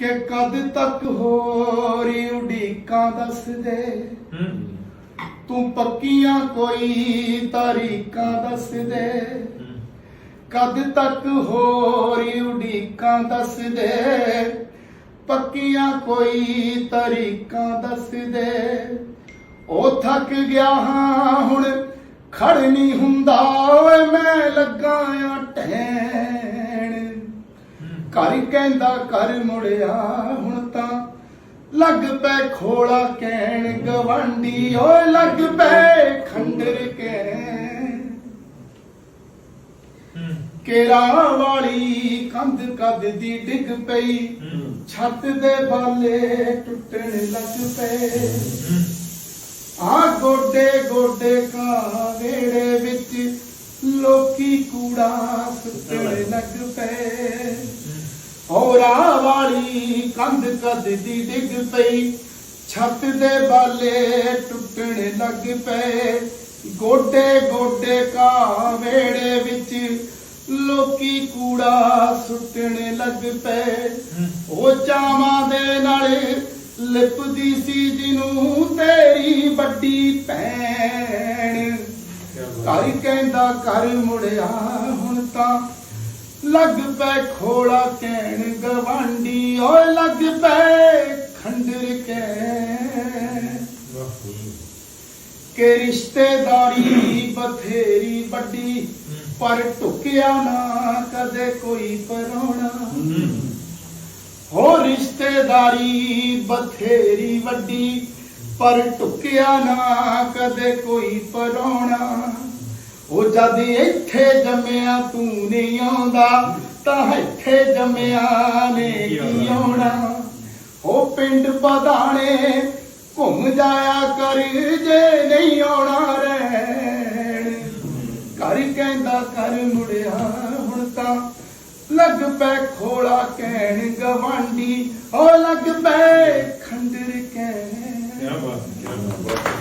ਕਿ ਕਦ ਤੱਕ ਹੋਰੀ ਉਡੀਕਾਂ ਦੱਸ ਦੇ? ਹੂੰ। ਤੂੰ ਪੱਕੀਆਂ ਕੋਈ ਤਾਰੀਕਾਂ ਦੱਸ ਦੇ। ਕਦ ਤੱਕ ਹੋਰੀ ਉਡੀਕਾਂ ਦੱਸ ਦੇ? ਪੱਕੀਆਂ ਕੋਈ ਤਰੀਕਾਂ ਦੱਸ ਦੇ। ਉਹ ਥੱਕ ਗਿਆ ਹਾਂ ਹੁਣ ਖੜ ਨਹੀਂ ਹੁੰਦਾ। ਓਏ ਮੈਂ ਲੱਗਾ ਆ ਟਹਿਣ ਘਰ ਕਹਿੰਦਾ ਘਰ ਮੁੜਿਆ ਹੁਣ ਤਾਂ। ਲੱਗ ਪੈ ਖੋਲਾ ਕਹਿਣ ਗਵਾਂਢੀ ਓਏ ਲੱਗ ਪੈ ਖੰਡਰ ਕਹਿਣ ਕੇਰਾ ਵਾਲੀ ਕੰਧ ਕੱਦ ਦੀ ਡਿੱਗ ਪਈ ਛੱਤ ਦੇ ਬਾਲੇ ਟੁੱਟਣ ਲੱਗ ਪਏ। ਆ ਗੋਡੇ ਗੋਡੇ ਕਾ ਵੇੜੇ ਵਿੱਚ ਲੋਕੀ ਕੂੜਾ ਸੁੱਟਣ ਲੱਗ ਪਏ। ਹੋਰਾ ਵਾਲੀ ਕੰਧ ਕੱਦ ਦੀ ਡਿੱਗ ਪਈ? ਛੱਤ ਦੇ ਬਾਲੇ ਟੁੱਟਣ ਲੱਗ ਪਏ। ਗੋਡੇ ਗੋਡੇ ਕਾ ਵੇੜੇ ਵਿੱਚ ਲੋਕੀ ਕੂੜਾ ਸੁੱਟਣ ਲੱਗ ਪਏ। ਉਹ ਚਾਵਾਂ ਦੇ ਨਾਲ ਲਿਪਦੀ ਸੀ ਜਿਹਨੂੰ ਤੇਰੀ ਵੱਡੀ ਭੈਣ। ਘਰ ਕਹਿੰਦਾ ਘਰ ਮੁੜਿਆ ਹੁਣ ਤਾਂ ਲੱਗ ਪੈ ਖੋਲਾ ਕਹਿਣ ਗਵਾਂਢੀ, ਓਏ ਲੱਗ ਪੈ ਖੰਡਰ ਕਹਿਣ ਕਿ ਰਿਸ਼ਤੇਦਾਰੀ ਬਥੇਰੀ ਵੱਡੀ, ਪਰ ਢੁਕਿਆ ਨਾ ਕਦੇ ਕੋਈ ਪਰੋਣਾ। ਹੋ ਰਿਸ਼ਤੇਦਾਰੀ ਬਥੇਰੀ ਵੱਡੀ, ਪਰ ਢੁਕਿਆ ਨਾ ਕਦੇ ਕੋਈ ਪਰੋਣਾ। ਉਹ ਜਦ ਇੱਥੇ ਜੰਮਿਆ ਤੂੰ ਨਹੀਂ ਆਉਂਦਾ, ਤਾਂ ਇੱਥੇ ਜੰਮਿਆ ਨੇ ਕੀ ਆਉਣਾ? ਉਹ ਪਿੰਡ ਪਧਾਣੇ ਘੁੰਮ ਜਾਇਆ ਕਰ, ਜੇ ਨਹੀਂ ਆਉਣਾ ਰਹਿਣ। ਘਰ ਕਹਿੰਦਾ ਕਰ ਮੁੜਿਆ ਹੁਣ ਤਾਂ। ਲੱਗ ਪੈ ਖੋਲਾ ਕਹਿਣ ਗਵਾਂਢੀ, ਉਹ ਲੱਗ ਪੈ ਖੰਡਰ ਕਹਿਣ। ਕੀ ਬਾਤ ਕੀ ਬਾਤ